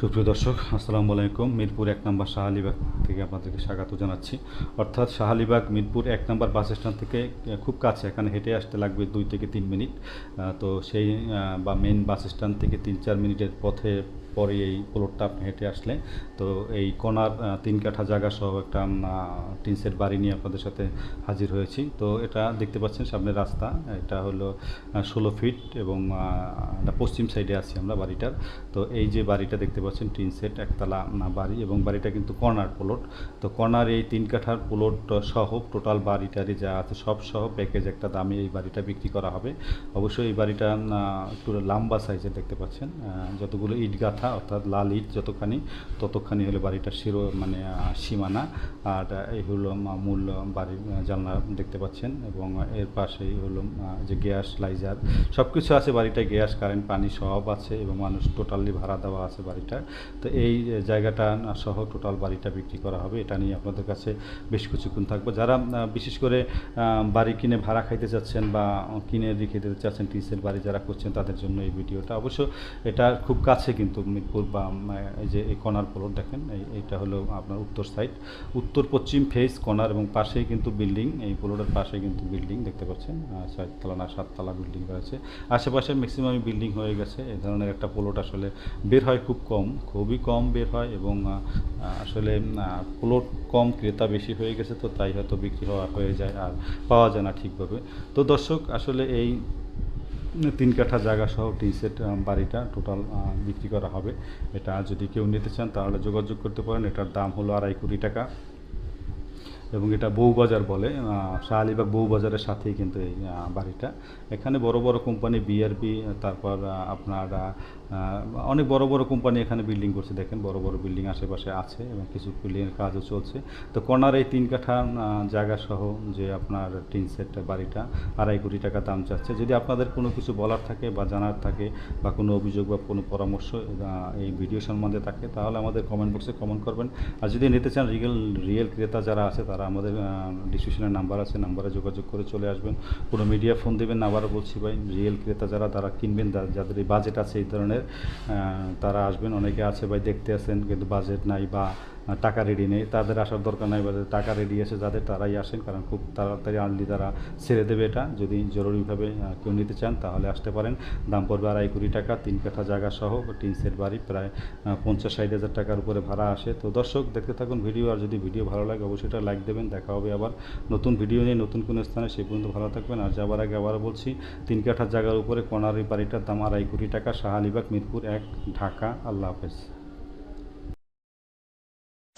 সুপ্রিয় দর্শক, আসসালামু আলাইকুম। মিরপুর এক নম্বর শাহালিবাগ থেকে আপনাদেরকে স্বাগত জানাচ্ছি। অর্থাৎ শাহালিবাগ মিরপুর এক নম্বর বাস স্ট্যান্ড থেকে খুব কাছে, এখানে হেঁটে আসতে লাগবে দুই থেকে তিন মিনিট। তো সেই বা মেন বাস স্ট্যান্ড থেকে তিন চার মিনিটের পথে পরে এই প্লটটা আপনি হেঁটে আসলে তো এই কোনার তিন কাঠা জায়গা সহ একটা টিন সেট বাড়ি নিয়ে আপনাদের সাথে হাজির হয়েছি। তো এটা দেখতে পাচ্ছেন সামনে রাস্তা। এটা হলো ষোলো ফিট এবং পশ্চিম সাইডে আছি আমরা বাড়িটার। তো এই যে বাড়িটা দেখতে পাচ্ছেন, টিন সেট, একতলা বাড়ি এবং বাড়িটা কিন্তু কর্নার প্লট। তো কর্নার এই তিন কাঠার প্লট সহ টোটাল বাড়িটারই যা আছে সব সহ প্যাকেজ একটা দামে এই বাড়িটা বিক্রি করা হবে। অবশ্যই এই বাড়িটা একটু লম্বা সাইজের দেখতে পাচ্ছেন। যতগুলো ইট গাঁথা অর্থাৎ লাল ইট যতখানি, ততখানি হলে বাড়িটার শিরো মানে সীমানা। আর এই হলো মূল বাড়ির জানলা দেখতে পাচ্ছেন এবং এর পাশেই হলো যে গ্যাস লাইজার সব কিছু আছে বাড়িটা গ্যাস, কারেন্ট, পানি সব আছে এবং মানুষ টোটালি ভাড়া দেওয়া আছে বাড়িটা তো এই জায়গাটা সহ টোটাল বাড়িটা বিক্রি করা হবে, এটা নিয়ে আপনাদের কাছে বেশ কিছুক্ষণ থাকব। যারা বিশেষ করে বাড়ি কিনে ভাড়া খাইতে চাচ্ছেন বা কিনে রেখে দিতে চাচ্ছেন টিসেল বাড়ি যারা করছেন, তাদের জন্য এই ভিডিওটা। অবশ্য এটা খুব কাছে কিন্তু মিরপুর বা যে, এই কর্নার প্লট দেখেন, এই, এইটা হলো আপনার উত্তর সাইড উত্তর পশ্চিম ফেস কর্নার এবং পাশেই কিন্তু বিল্ডিং এই প্লটের পাশে কিন্তু বিল্ডিং দেখতে পাচ্ছেন। চারতলা না, সাততলা বিল্ডিং রয়েছে। আশেপাশে ম্যাক্সিমাম বিল্ডিং হয়ে গেছে। এই ধরনের একটা প্লট আসলে বের হয় খুব কম, খুবই কম বের হয় এবং আসলে প্লট কম ক্রেতা বেশি হয়ে গেছে তো তাই হয়তো বিক্রি হওয়া হয়ে যায় আর পাওয়া যায় না ঠিকভাবে। তো দর্শক, আসলে এই তিন কাঠা জায়গা সহ টি সেট বাড়িটা টোটাল বিক্রি করা হবে। এটা যদি কেউ নিতে চান তাহলে যোগাযোগ করতে পারেন। এটার দাম হলো আড়াই কোটি টাকা। এবং এটা বউবাজার বলে আহ, শাহ আলিবাগ বউবাজারের সাথেই কিন্তু এই বাড়িটা। এখানে বড় বড় কোম্পানি বিআরবি তারপর আপনার অনেক বড় বড় কোম্পানি এখানে বিল্ডিং করছে। দেখেন বড় বড় বিল্ডিং আশেপাশে আছে এবং কিছু বিল্ডিংয়ের কাজও চলছে। তো কর্নার এই তিন কাঠা জায়গা সহ যে আপনার টিন সেট বাড়িটা আড়াই কোটি টাকা দাম চাচ্ছে। যদি আপনাদের কোনো কিছু বলার থাকে বা জানার থাকে বা কোনো অভিযোগ বা কোনো পরামর্শ এই ভিডিও সম্বন্ধে থাকে তাহলে আমাদের কমেন্ট বক্সে কমেন্ট করবেন। আর যদি নিতে চান রিয়েল রিয়েল ক্রেতা যারা আছে তারা আমাদের ডিসক্রিপশনের নাম্বার আছে নাম্বারে যোগাযোগ করে চলে আসবেন। কোনো মিডিয়া ফোন দেবেন না, আবারও বলছি ভাই রিয়েল ক্রেতা যারা, তারা কিনবেন যাদের এই বাজেট আছে এই ধরনের তারা আসবেন। অনেকে আছে ভাই, দেখতে আসেন, কিন্তু বাজেট নাই বা টাকা রেডি নেই। তাদের আসার দরকার নাই বা টাকা রেডি আছে যাদের, তারাই আসেন। কারণ খুব তাড়াতাড়ি আনলি তারা ছেড়ে দেবে এটা। যদি জরুরিভাবে কেউ নিতে চান তাহলে আসতে পারেন। দাম পড়বে আড়াই কোটি টাকা, তিন কাঠা জায়গা সহ। টিন সেট বাড়ি প্রায় পঞ্চাশ ষাট হাজার টাকার উপরে ভাড়া আসে। তো দর্শক, দেখতে থাকুন ভিডিও। আর যদি ভিডিও ভালো লাগে, অবশ্যই এটা লাইক দেবেন। দেখা হবে আবার নতুন ভিডিও নিয়ে, নতুন কোনো স্থানে। সেই পর্যন্ত ভালো থাকবেন। আর যাবার আগে আবার বলছি, তিন কাঠার জায়গার উপরে কর্নারি বাড়িটার দাম আড়াই কোটি টাকা। শাহ আলিবাগ মিরপুর এক, ঢাকা। আল্লাহ হাফেজ।